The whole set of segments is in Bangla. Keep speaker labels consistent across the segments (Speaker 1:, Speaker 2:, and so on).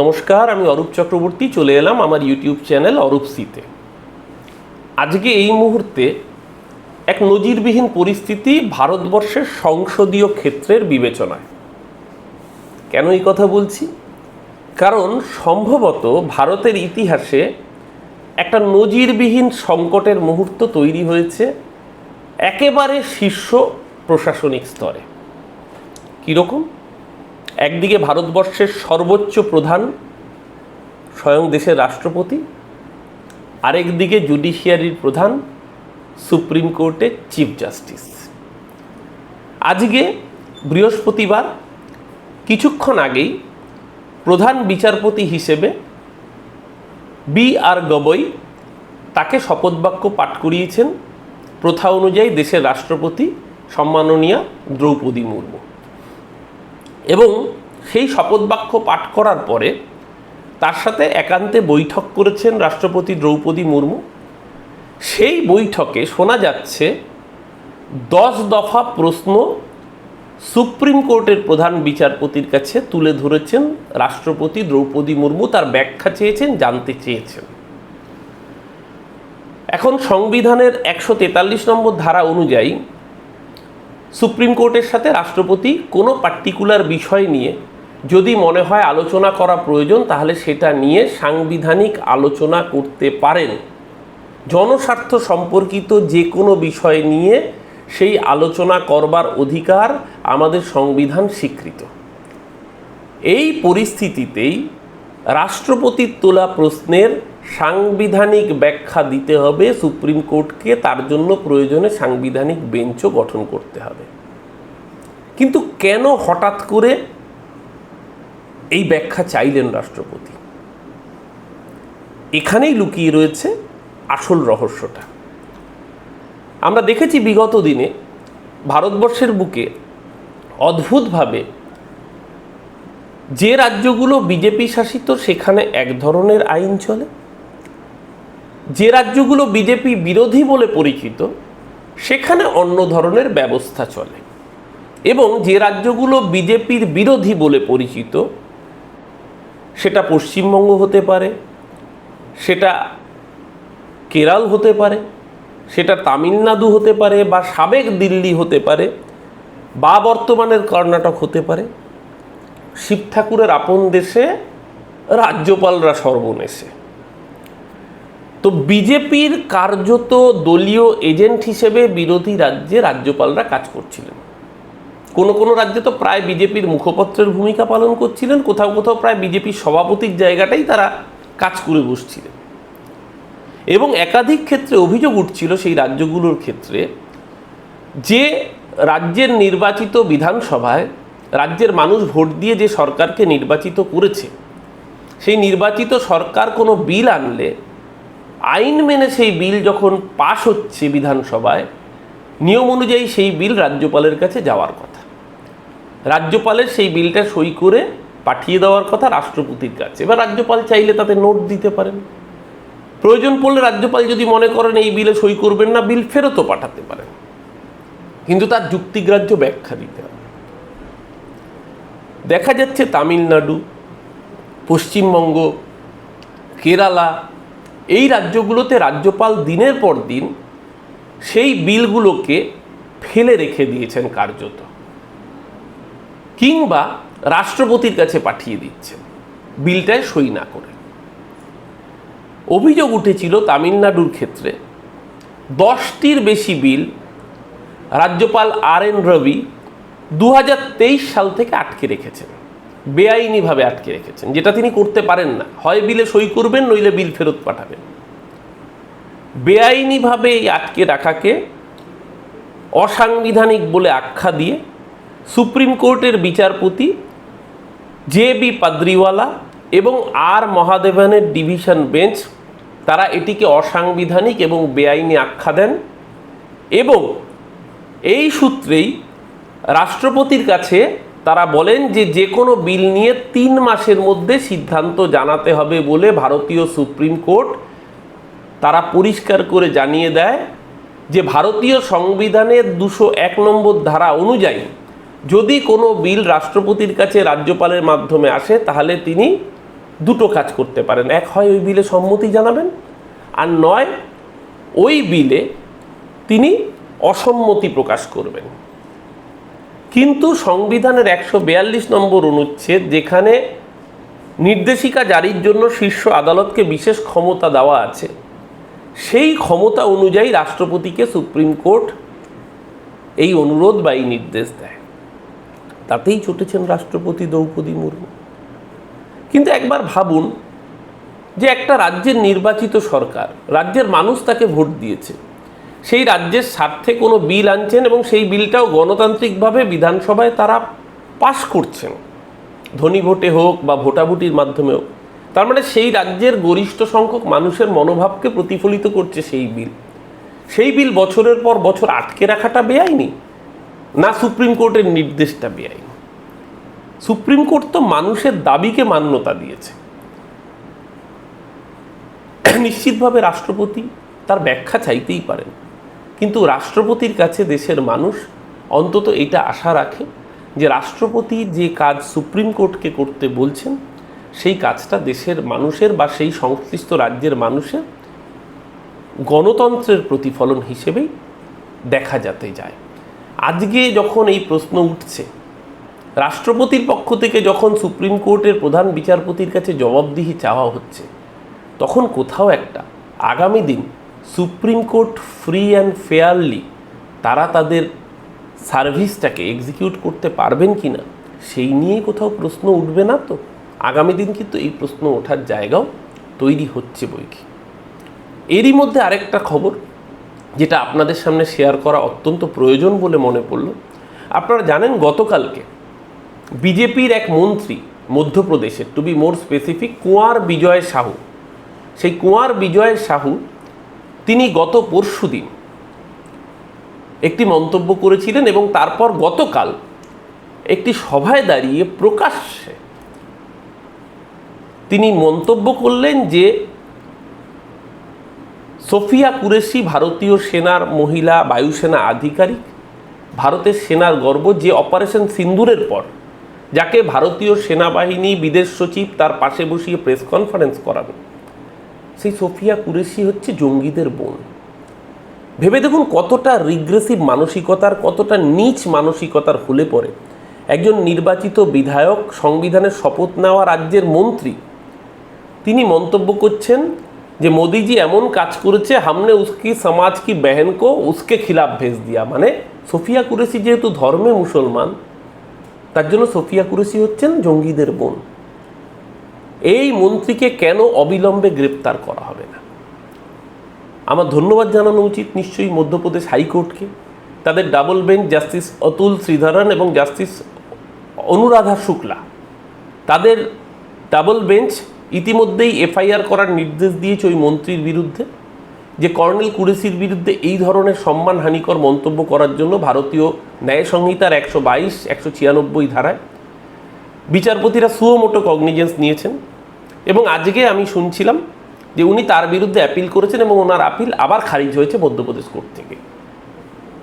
Speaker 1: নমস্কার, আমি অরূপ চক্রবর্তী, চলে এলাম আমার ইউটিউব চ্যানেল অরূপ সিতে আজকে এই মুহূর্তে এক নজিরবিহীন পরিস্থিতি ভারতবর্ষের সংসদীয় ক্ষেত্রের বিবেচনায়। কেন এই কথা বলছি? কারণ সম্ভবত ভারতের ইতিহাসে একটা নজিরবিহীন সংকটের মুহূর্ত তৈরি হয়েছে একেবারে শীর্ষ প্রশাসনিক স্তরে। কীরকম? একদিকে ভারতবর্ষের সর্বোচ্চ প্রধান, স্বয়ং দেশের রাষ্ট্রপতি আরেকদিকে জুডিশিয়ারির প্রধান, সুপ্রিম কোর্টের চিফ জাস্টিস। আজকে বৃহস্পতিবার, কিছুক্ষণ আগেই প্রধান বিচারপতি হিসেবে বি আর গবৈ তাকে শপথবাক্য পাঠ করিয়েছেন। প্রথা অনুযায়ী দেশের রাষ্ট্রপতি সম্মাননীয়া দ্রৌপদী মুর্মু। এবং সেই শপথবাক্য পাঠ করার পরে তার সাথে একান্তে বৈঠক করেছেন রাষ্ট্রপতি দ্রৌপদী মুর্মু। সেই বৈঠকে শোনা যাচ্ছে দশ দফা প্রশ্ন সুপ্রিম কোর্টের প্রধান বিচারপতির কাছে তুলে ধরেছেন রাষ্ট্রপতি দ্রৌপদী মুর্মু। তার ব্যাখ্যা চেয়েছেন, জানতে চেয়েছেন। এখন সংবিধানের একশো তেতাল্লিশ নম্বর ধারা অনুযায়ী সুপ্রিম কোর্টের সাথে রাষ্ট্রপতি কোনো পার্টিকুলার বিষয় নিয়ে যদি মনে হয় আলোচনা করা প্রয়োজন, তাহলে সেটা নিয়ে সাংবিধানিক আলোচনা করতে পারেন। জনস্বার্থ সম্পর্কিত যে কোনো বিষয় নিয়ে সেই আলোচনা করবার অধিকার আমাদের সংবিধান স্বীকৃত। এই পরিস্থিতিতেই রাষ্ট্রপতির তোলা প্রশ্নের সাংবিধানিক ব্যাখ্যা দিতে হবে সুপ্রিম কোর্টকে, তার জন্য প্রয়োজনে সাংবিধানিক বেঞ্চও গঠন করতে হবে। কিন্তু কেন হঠাৎ করে এই ব্যাখ্যা চাইলেন রাষ্ট্রপতি? এখানেই লুকিয়ে রয়েছে আসল রহস্যটা। আমরা দেখেছি বিগত দিনে ভারতবর্ষের বুকে অদ্ভুতভাবে যে রাজ্যগুলো বিজেপি শাসিত, সেখানে এক ধরনের আইন চলে যে রাজ্যগুলো বিজেপি বিরোধী বলে পরিচিত, সেখানে অন্য ধরনের ব্যবস্থা চলে। এবং যে রাজ্যগুলো বিজেপির বিরোধী বলে পরিচিত, সেটা পশ্চিমবঙ্গ হতে পারে, সেটা কেরাল হতে পারে, সেটা তামিলনাড়ু হতে পারে বা সাবেক দিল্লি হতে পারে বা বর্তমানের কর্ণাটক হতে পারে, শিব ঠাকুরের আপন দেশে রাজ্যপালরা সর্বনেশে। তো বিজেপির কার্যত দলীয় এজেন্ট হিসেবে বিরোধী রাজ্যে রাজ্যপালরা কাজ করছিলেন। কোনো কোনো রাজ্যে তো প্রায় বিজেপির মুখপত্রের ভূমিকা পালন করছিলেন, কোথাও কোথাও প্রায় বিজেপির সভাপতির জায়গাটাই তারা কাজ করে বসছিলেন। এবং একাধিক ক্ষেত্রে অভিযোগ উঠছিল সেই রাজ্যগুলোর ক্ষেত্রে যে রাজ্যের নির্বাচিত বিধানসভায় রাজ্যের মানুষ ভোট দিয়ে যে সরকারকে নির্বাচিত করেছে, সেই নির্বাচিত সরকার কোনো বিল আনলে আইন মেনে সেই বিল যখন পাশ হচ্ছে বিধানসভায়, নিয়ম অনুযায়ী সেই বিল রাজ্যপালের কাছে যাওয়ার কথা। রাজ্যপালের সেই বিলটা সই করে পাঠিয়ে দেওয়ার কথা রাষ্ট্রপতির কাছে। এবার রাজ্যপাল চাইলে তাতে নোট দিতে পারেন। প্রয়োজন পড়লে রাজ্যপাল যদি মনে করেন এই বিলে সই করবেন না, বিল ফেরতও পাঠাতে পারেন। কিন্তু তার যুক্তিগ্রাহ্য ব্যাখ্যা দিতে হবে। দেখা যাচ্ছে তামিলনাড়ু, পশ্চিমবঙ্গ, কেরালা এই রাজ্যগুলোতে রাজ্যপাল দিনের পর দিন সেই বিলগুলোকে ফেলে রেখে দিয়েছেন কার্যত। কিংবা রাষ্ট্রপতির কাছে পাঠিয়ে দিচ্ছেন, বিলটায় সই না করে। অভিযোগ উঠেছিল তামিলনাড়ুর ক্ষেত্রে, দশটির বেশি বিল রাজ্যপাল আর এন রবি দু হাজার তেইশ সাল থেকে আটকে রেখেছেন। বেআইনিভাবে আটকে রেখেছেন, যেটা তিনি করতে পারেন না। হয় বিলে সই করবেন, নইলে বিল ফেরত পাঠাবেন। বেআইনিভাবে এই আটকে রাখাকে অসাংবিধানিক বলে আখ্যা দিয়ে সুপ্রিম কোর্টের বিচারপতি জে বি পাদ্রিওয়ালা এবং আর মহাদেবানের ডিভিশন বেঞ্চ, তারা এটিকে অসাংবিধানিক এবং বেআইনি আখ্যা দেন এবং এই সূত্রেই রাষ্ট্রপতির কাছে তারা বলেন যে যে কোনো বিল নিয়ে তিন মাসের মধ্যে সিদ্ধান্ত জানাতে হবে বলে ভারতীয় সুপ্রিম কোর্ট তারা পরিষ্কার করে জানিয়ে দেয় যে ভারতীয় সংবিধানের দুশো এক নম্বর ধারা অনুযায়ী যদি কোনো বিল রাষ্ট্রপতির কাছে রাজ্যপালের মাধ্যমে আসে, তাহলে তিনি দুটো কাজ করতে পারেন। এক হয় ওই বিলে সম্মতি জানাবেন, আর নয়, ওই বিলে তিনি অসম্মতি প্রকাশ করবেন। কিন্তু সংবিধানের একশো বিয়াল্লিশ নম্বর অনুচ্ছেদ যেখানে নির্দেশিকা জারির জন্য শীর্ষ আদালতকে বিশেষ ক্ষমতা দেওয়া আছে, সেই ক্ষমতা অনুযায়ী রাষ্ট্রপতিকে সুপ্রিম কোর্ট এই অনুরোধ বা এই নির্দেশ দেয়। তাতেই চটেছেন রাষ্ট্রপতি দ্রৌপদী মুর্মু। কিন্তু একবার ভাবুন যে একটা রাজ্যের নির্বাচিত সরকার, রাজ্যের মানুষ তাকে ভোট দিয়েছে সেই রাজ্যের স্বার্থে কোনো বিল আনছেন এবং সেই বিলটাও গণতান্ত্রিকভাবে বিধানসভায় তারা পাশ করছেন। ধনী ভোটে হোক বা ভোটাভুটির মাধ্যমে হোক। তার মানে সেই রাজ্যের গরিষ্ঠ সংখ্যক মানুষের মনোভাবকে প্রতিফলিত করছে সেই বিল। সেই বিল বছরের পর বছর আটকে রাখাটা বেআইনি, না সুপ্রিম কোর্টের নির্দেশটা বেআইনি। সুপ্রিম কোর্ট তো মানুষের দাবিকে মান্যতা দিয়েছে। নিশ্চিতভাবে রাষ্ট্রপতি তার ব্যাখ্যা চাইতেই পারেন। কিন্তু রাষ্ট্রপতির কাছে দেশের মানুষ অন্তত এটা আশা রাখে যে রাষ্ট্রপতি যে কাজ সুপ্রিম কোর্টকে করতে বলছেন, সেই কাজটা দেশের মানুষের বা সেই সংশ্লিষ্ট রাজ্যের মানুষের গণতন্ত্রের প্রতিফলন হিসেবেই দেখা যেতে যায়। আজকে যখন এই প্রশ্ন উঠছে, রাষ্ট্রপতির পক্ষ থেকে যখন সুপ্রিম কোর্টের প্রধান বিচারপতির কাছে জবাবদিহি চাওয়া হচ্ছে, তখন কোথাও একটা আগামী দিন supreme court free and fairly তারা তাদের সার্ভিসটাকে এক্সিকিউট করতে পারবেন কি না, সেই নিয়ে কোথাও প্রশ্ন উঠবে না তো। আগামী দিন কিন্তু এই প্রশ্ন ওঠার জায়গাও তৈরি হচ্ছে বই কি এরই মধ্যে আরেকটা খবর, যেটা আপনাদের সামনে শেয়ার করা অত্যন্ত প্রয়োজন বলে মনে পড়ল। আপনারা জানেন গতকালকে বিজেপির এক মন্ত্রী মধ্যপ্রদেশের to be more specific Kunwar Vijay Sahu. সেই কুঁয়ার বিজয় সাহু তিনি গত পরশু দিন একটি মন্তব্য করেছিলেন এবং তারপর গতকাল একটি সভায় দাঁড়িয়ে প্রকাশ্যে তিনি মন্তব্য করলেন যে সোফিয়া কুরেশি ভারতীয় সেনার মহিলা বায়ুসেনা আধিকারিক, ভারতের সেনার গর্ব যে অপারেশন সিন্দুরের পর যাকে ভারতীয় সেনাবাহিনী বিদেশ সচিব তার পাশে বসিয়ে প্রেস কনফারেন্স করাবেন সেই সোফিয়া কুরেশি হচ্ছে জঙ্গিদের বোন। ভেবে দেখুন কতটা রিগ্রেসিভ মানসিকতার, কতটা নিচ মানসিকতার হলে পড়ে। একজন নির্বাচিত বিধায়ক সংবিধানের শপথ নেওয়া রাজ্যের মন্ত্রী। তিনি মন্তব্য করছেন যে, মোদিজি এমন কাজ করেছে, হামনে উসকি সমাজ কি বহন কো, উসকে খিলাফ ভেজ দিয়া। মানে সোফিয়া কুরেশি যেহেতু ধর্মে মুসলমান, তার জন্য সোফিয়া কুরেশি হচ্ছেন জঙ্গিদের বোন। এই মন্ত্রীকে কেন অবিলম্বে গ্রেপ্তার করা হবে না? আমার ধন্যবাদ জানানো উচিত নিশ্চয়ই মধ্যপ্রদেশ হাইকোর্টকে। তাদের double bench justice Atul Sreedharan এবং জাস্টিস অনুরাধা শুক্লা। তাদের ডাবল বেঞ্চ ইতিমধ্যেই এফআইআর করার নির্দেশ দিয়েছে ওই মন্ত্রীর বিরুদ্ধে, যে কর্নেল কুরেশির বিরুদ্ধে এই ধরনের সম্মানহানিকর মন্তব্য করার জন্য ভারতীয় ন্যায় সংহিতার একশো বাইশ, একশো ছিয়ানব্বই ধারায় বিচারপতিরা সুয়োমোটো কগনিজেন্স নিয়েছেন। এবং আজকে আমি শুনছিলাম যে উনি তার বিরুদ্ধে অ্যাপিল করেছেন এবং ওনার আপিল আবার খারিজ হয়েছে মধ্যপ্রদেশ কোর্ট থেকে।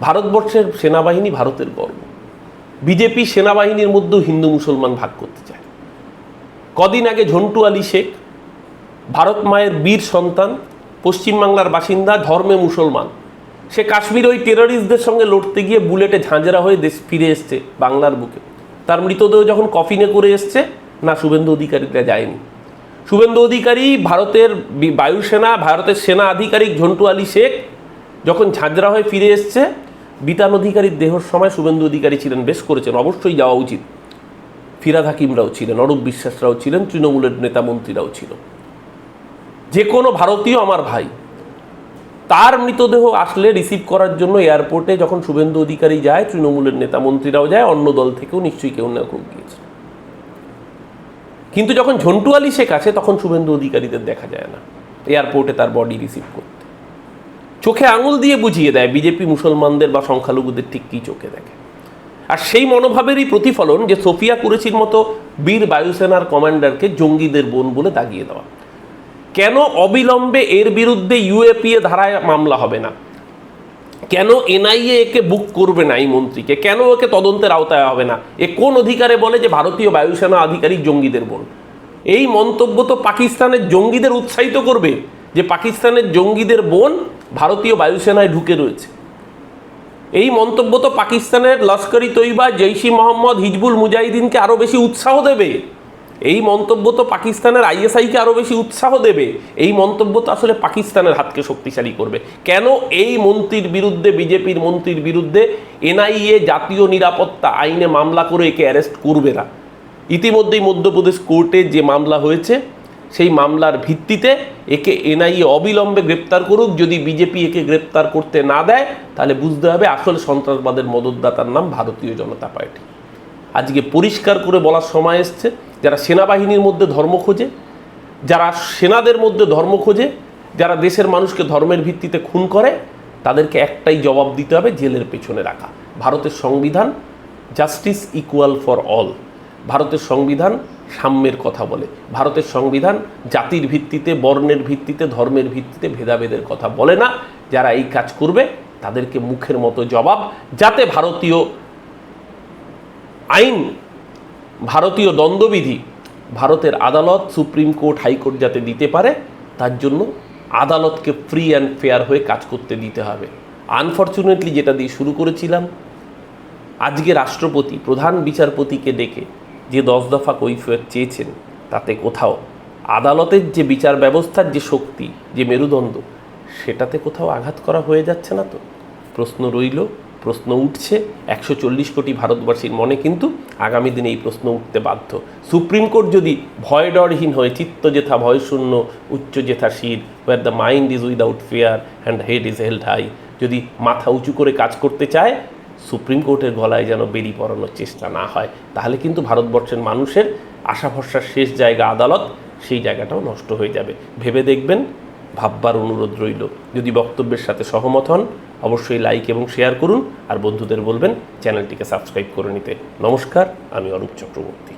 Speaker 1: ভারতবর্ষের সেনাবাহিনী ভারতের গর্ব। বিজেপি সেনাবাহিনীর মধ্যেও হিন্দু মুসলমান ভাগ করতে চায়। কদিন আগে ঝন্টু আলী শেখ, ভারত মায়ের বীর সন্তান, পশ্চিমবাংলার বাসিন্দা, ধর্মে মুসলমান, সে কাশ্মীর ওই টেররিস্টদের সঙ্গে লড়তে গিয়ে বুলেটে ঝাঁঝরা হয়ে দেশ ফিরে এসছে বাংলার বুকে। তার মৃতদেহ যখন কফিনে করে এসছে, না শুভেন্দু অধিকারীরা যায়নি। শুভেন্দু অধিকারী, ভারতের বায়ুসেনা, ভারতের সেনা আধিকারিক ঝন্টু আলী শেখ যখন ঝাঁঝরা হয়ে ফিরে এসছে, বিতান অধিকারীর দেহর সময় শুভেন্দু অধিকারী ছিলেন, বেশ করেছেন, অবশ্যই যাওয়া উচিত। ফিরাদ হাকিমরাও ছিলেন, অরূপ বিশ্বাসরাও ছিলেন, তৃণমূলের নেতা মন্ত্রীরাও ছিল। যে কোনো ভারতীয় আমার ভাই, তার মৃতদেহ আসলে রিসিভ করার জন্য এয়ারপোর্টে যখন শুভেন্দু অধিকারী যায়, তৃণমূলের নেতা মন্ত্রীরাও যায়, অন্য দল থেকেও নিশ্চয়ই কেউ না কেউ গিয়েছে। কিন্তু যখন ঝন্টু আলী শেখ আছে, তখন শুভেন্দু অধিকারীদের দেখা যায় না। এয়ারপোর্টে তার বডি রিসিভ করতে। চোখে আঙুল দিয়ে বুঝিয়ে দেয় বিজেপি মুসলমানদের বা সংখ্যালঘুদের ঠিক কী চোখে দেখে। আর সেই মনোভাবেরই প্রতিফলন যে সোফিয়া কুরেশির মতো বীর বায়ুসেনার কমান্ডারকে জঙ্গিদের বোন বলে দাগিয়ে দেওয়া। কেন অবিলম্বে এর বিরুদ্ধে ইউএপিএ ধারায় মামলা হবে না? কেন এনআইএ একে বুক করবে না এই মন্ত্রীকে? কেন ওকে তদন্তের আওতায় হবে না? এ কোন অধিকারে বলে যে ভারতীয় বায়ুসেনা আধিকারিক জঙ্গিদের বোন এই মন্তব্য তো পাকিস্তানের জঙ্গিদের উৎসাহিত করবে যে পাকিস্তানের জঙ্গিদের বোন ভারতীয় বায়ুসেনায় ঢুকে রয়েছে। এই মন্তব্য তো পাকিস্তানের লস্করি তৈবা জৈশি মোহাম্মদ হিজবুল মুজাহিদিনকে আরও বেশি উৎসাহ দেবে। এই মন্তব্য তো পাকিস্তানের আইএসআইকে আরও বেশি উৎসাহ দেবে। এই মন্তব্য তো আসলে পাকিস্তানের হাতকে শক্তিশালী করবে। কেন এই মন্ত্রীর বিরুদ্ধে, বিজেপির মন্ত্রীর বিরুদ্ধে এনআইএ জাতীয় নিরাপত্তা আইনে মামলা করে একে অ্যারেস্ট করবে না? ইতিমধ্যেই মধ্যপ্রদেশ কোর্টে যে মামলা হয়েছে, সেই মামলার ভিত্তিতে একে এনআইএ অবিলম্বে গ্রেপ্তার করুক। যদি বিজেপি একে গ্রেপ্তার করতে না দেয়, তাহলে বুঝতে হবে আসল সন্ত্রাসবাদের মদতদাতার নাম ভারতীয় জনতা পার্টি। আজকে পরিষ্কার করে বলার সময় এসছে, যারা সেনাবাহিনীর মধ্যে ধর্ম খোঁজে, যারা সেনাদের মধ্যে ধর্ম খোঁজে, যারা দেশের মানুষকে ধর্মের ভিত্তিতে খুন করে, তাদেরকে একটাই জবাব দিতে হবে, জেলের পেছনে রাখা। ভারতের সংবিধান জাস্টিস ইকুয়াল ফর অল ভারতের সংবিধান সাম্যের কথা বলে। ভারতের সংবিধান জাতির ভিত্তিতে, বর্ণের ভিত্তিতে, ধর্মের ভিত্তিতে ভেদাভেদের কথা বলে না। যারা এই কাজ করবে, তাদেরকে মুখের মতো জবাব, যাতে ভারতীয় আইন, ভারতীয় দ্বন্দ্ববিধি ভারতের আদালত, সুপ্রিম কোর্ট, হাইকোর্ট যাতে দিতে পারে, তার জন্য আদালতকে ফ্রি অ্যান্ড ফেয়ার হয়ে কাজ করতে দিতে হবে। আনফর্চুনেটলি যেটা দিয়ে শুরু করেছিলাম, আজকে রাষ্ট্রপতি, প্রধান বিচারপতিকে ডেকে যে দশ দফা কৈফিয়ত চেয়েছেন, তাতে কোথাও আদালতের যে বিচার ব্যবস্থার যে শক্তি, যে মেরুদণ্ড, সেটাতে কোথাও আঘাত করা হয়ে যাচ্ছে না তো? প্রশ্ন রইল প্রশ্ন উঠছে। একশো চল্লিশ কোটি ভারতবাসীর মনে কিন্তু আগামী দিনে এই প্রশ্ন উঠতে বাধ্য। সুপ্রিম কোর্ট যদি ভয় ডরহীন হয়ে চিত্ত যেথা ভয়শূন্য উচ্চ যেথা শির where the mind is without fear and head is held high যদি মাথা উঁচু করে কাজ করতে চায়, সুপ্রিম কোর্টের গলায় যেন বেরি পড়ানোর চেষ্টা না হয়, তাহলে কিন্তু ভারতবর্ষের মানুষের আশা ভরসার শেষ জায়গা আদালত সেই জায়গাটাও নষ্ট হয়ে যাবে। ভেবে দেখবেন, ভাববার অনুরোধ রইল। যদি বক্তব্যের সাথে সহমত হন অবশ্যই লাইক এবং শেয়ার করুন। আর বন্ধুদের বলবেন, চ্যানেলটিকে সাবস্ক্রাইব করে নিতে। নমস্কার, আমি অরূপ চক্রবর্তী।